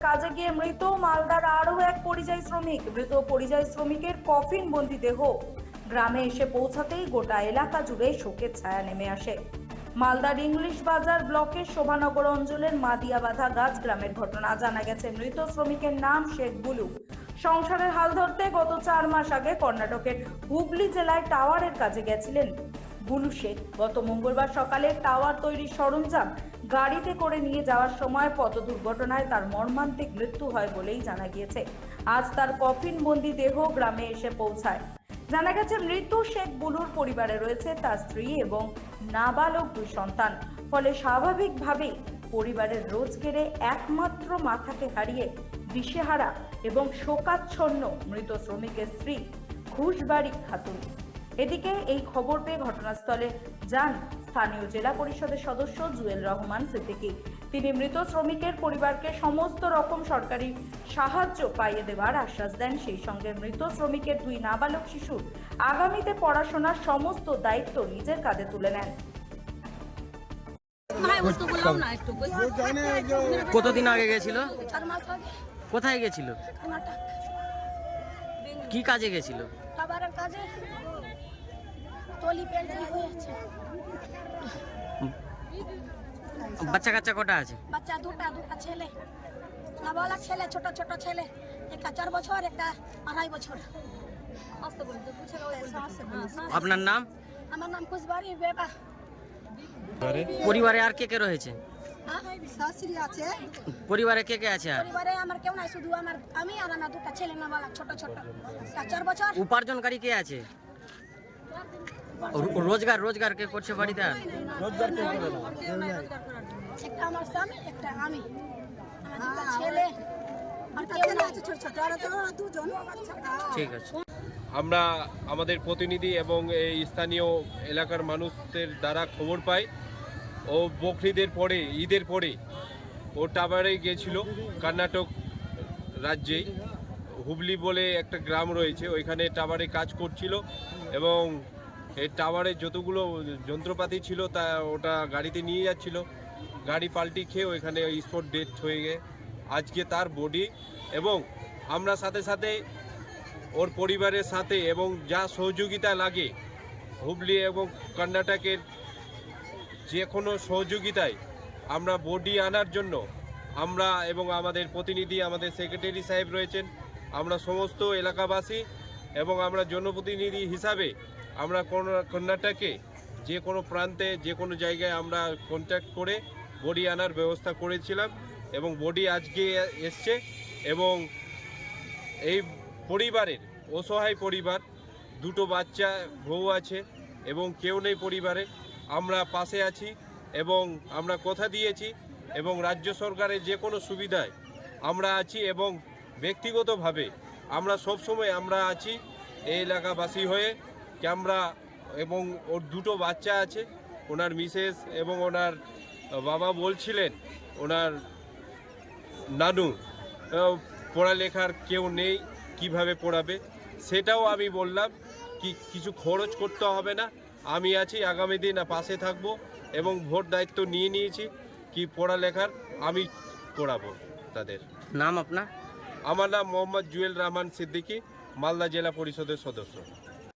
কাজে গিয়ে মৃত মালদার আরও এক পরিযায়ী শ্রমিক। মৃত পরিযায়ী শ্রমিকের কফিন বন্দি দেহ। গ্রামে এসে পৌঁছাতেই গোটা এলাকা জুড়ে শোকের ছায়া নেমে আসে। মালদার ইংলিশ বাজার ব্লকের শোভানগর অঞ্চলের মাদিয়াবাধা গাছ গ্রামের ঘটনা জানা গেছে। মৃত শ্রমিকের নাম শেখ বুলু। সংসারের হাল ধরতে গত চার মাস আগে কর্ণাটকের হুগলি জেলায় টাওয়ারের কাজে গেছিলেন। শেখ গত মঙ্গলবার সকালে টাওয়ার তৈরির সরঞ্জাম গাড়িতে করে নিয়ে যাওয়ার সময় পথ দুর্ঘটনায় তার মর্মান্তিক মৃত্যু হয় বলেই জানা গিয়েছে। আজ তার কফিন বন্দি দেহ গ্রামে এসে পৌঁছায়। জানা গেছে, মৃত শেখ বুলুর পরিবারে রয়েছে তার স্ত্রী এবং নাবালক দুই সন্তান। ফলে স্বাভাবিকভাবেই পরিবারের রোজগেরে একমাত্র মাথাকে হারিয়ে দিশেহারা এবং শোকাচ্ছন্ন মৃত শ্রমিকের স্ত্রী ঘুষবাড়ি খাতুন। এদিকে এই খবর পেয়ে ঘটনাস্থলে যান স্থানীয় জেলা পরিষদের সদস্য জুয়েল রহমান সিদ্দিকী। তিনি মৃত শ্রমিকের পরিবারকে সমস্ত রকম সরকারি সাহায্য পাইয়ে দেওয়ার আশ্বাস দেন। সেই সঙ্গে মৃত শ্রমিকের দুই নাবালক শিশু আগামীতে পড়াশোনার সমস্ত দায়িত্ব নিজের কাঁধে তুলে নেন। কতদিন আগে গেছিল? কোথায় গেছিল? কি কাজে গেছিল? কাজে। টলি পেন্টলি হয়েছে বাচ্চা কাচ্চা কটা আছে? বাচ্চা দুটা দুটা ছেলে। নাবালক ছেলে ছোট ছোট ছেলে। একটা চার বছর একটা আড়াই বছর। আপনার নাম? আমার নাম খুশবাড়ি বেবা। পরিবারে? আর কে কে রয়েছে? হ্যাঁ? শাশুড়ি আছে। পরিবারে কে কে আছে পরিবারে আমার কেউ নাই শুধু আমার আমি আর আমার দুটা ছেলে নাবালক ছোট ছোট। একটা চার বছর। উপার্জনকারী কে আছে? রোজগার রোজগার কে করছে বাড়িতে আর একটা আমার স্বামী একটা আমি। আমার ছেলে। আর কেউ ছেলে আছে ছোট ছোট। আর তো দুজন। ঠিক আছে। আমরা আমাদের প্রতিনিধি এবং এই স্থানীয় এলাকার মানুষদের দ্বারা খবর পাই। ও বকরিদের পরে ঈদের পরে ও টাবারে গিয়েছিল কর্ণাটক রাজ্যেই। হুবলি বলে একটা গ্রাম রয়েছে, ওইখানে টাওয়ারে কাজ করছিল এবং এই টাওয়ারে যতগুলো যন্ত্রপাতি ছিল তা ওটা গাড়িতে নিয়ে যাচ্ছিল। গাড়ি পাল্টি খেয়ে ওইখানে স্পট ডেথ হয়ে গিয়ে আজকে তার বডি এবং আমরা সাথে সাথে ওর পরিবারের সাথে এবং যা সহযোগিতা লাগে হুবলি এবং কর্ণাটকের যে কোনো সহযোগিতায় আমরা বডি আনার জন্য আমরা এবং আমাদের প্রতিনিধি আমাদের সেক্রেটারি সাহেব রয়েছেন আমরা সমস্ত এলাকাবাসী এবং আমরা জনপ্রতিনিধি হিসাবে আমরা কোন- কর্ণাটকে যে কোনো প্রান্তে, যে কোনো জায়গায় আমরা কন্ট্যাক্ট করে বডি আনার ব্যবস্থা করেছিলাম এবং বডি আজকে এসছে এবং এই পরিবারের, অসহায় পরিবার, দুটো বাচ্চা, বউ আছে এবং কেউ নেই পরিবারে, আমরা পাশে আছি এবং আমরা কথা দিয়েছি এবং রাজ্য সরকারের যে কোনো সুবিধায় আমরা আছি এবং ব্যক্তিগতভাবে আমরা সবসময় আমরা আছি, এই এলাকাবাসী হয়ে কি আমরা এবং ওর দুটো বাচ্চা আছে, ওনার মিসেস এবং ওনার বাবা বলছিলেন, ওনার নানু পড়ালেখার কেউ নেই, কীভাবে পড়াবে? সেটাও আমি বললাম কি কিছু খরচ করতে হবে না, আমি আছি, আগামী দিন পাশে থাকব এবং ভোট দায়িত্ব নিয়ে নিয়েছি, কি পড়ালেখার আমি পড়াবো তাদের। নাম আপনার? আমার নাম মোহাম্মদ জুয়েল রহমান সিদ্দিকী মালদা জেলা পরিষদের সদস্য।